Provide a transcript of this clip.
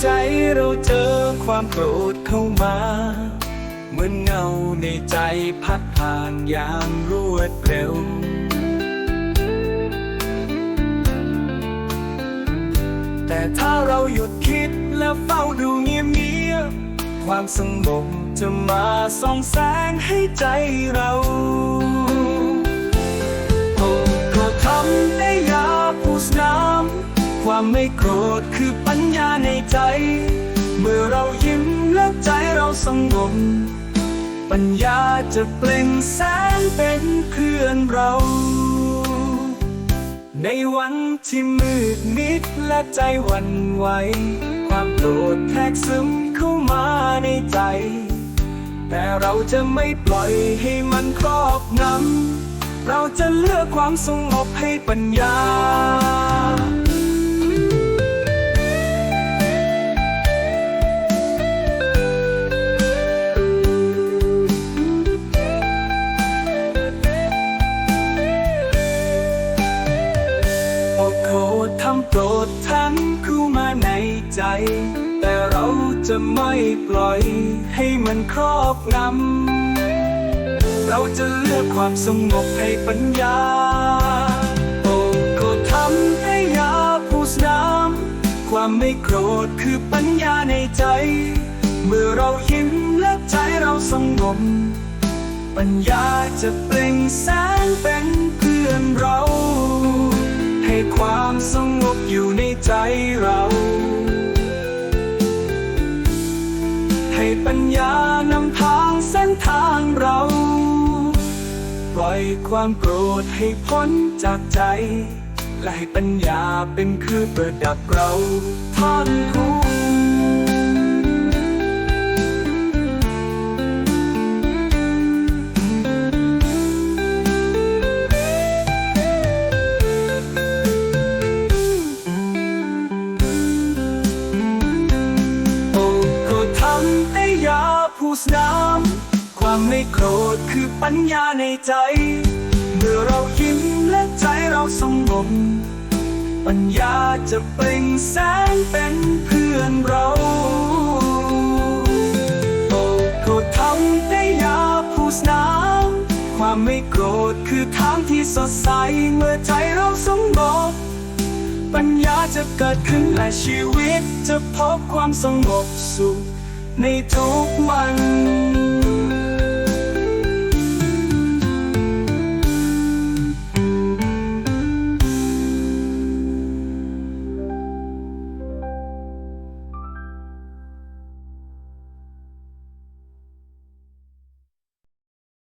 ใจเราเจอความโกรธเข้ามา เหมือนเงาในใจพัดผ่านอย่างรวดเร็ว แต่ถ้าเราหยุดคิดและเฝ้าดูเงียบเงียบๆความสงบจะมาส่องแสงให้ใจเรา ความไม่โกรธคือปัญญาในใจ เมื่อเรายิ้มและใจเราสงบ ปัญญาจะเปล่งแสงเป็นเพื่อนเรา ในวันที่มืดมิดและใจหวั่นไหวความโกรธแทรกซึมเข้ามาในใจ แต่เราจะไม่ปล่อยให้มันครอบงำเราจะเลือกความสงบให้ปัญญา ทำโปรดทั้งเข้ามาในใจ แต่เราจะไม่ปล่อยให้มันครอบงำเราจะเลือกความสงบให้ปัญญา โอโคทำให้ยาพูสน้ำความไม่โกรธคือปัญญาในใจ เมื่อเรายิ้มและใจเราสงบปัญญาจะเปล่งแสงเป็นพื ปัญญานำทางเส้นทางเรา ปล่อยความโกรธให้พ้นจากใจ และให้ปัญญาเป็นคือเปิดดับเราทอดรู้ สน้ำความไม่โกรธคือปัญญาในใจ เมื่อเรายิ้มและใจเราสงบ ปัญญาจะเปล่งแสงเป็นเพื่อนเราโอ้โกรธทำให้ยาพูสน้ำความไม่โกรธคือทางที่สดใส เมื่อใจเราสงบปัญญาจะเกิดขึ้นและชีวิตจะพบความสงบสุข ในทุกวัน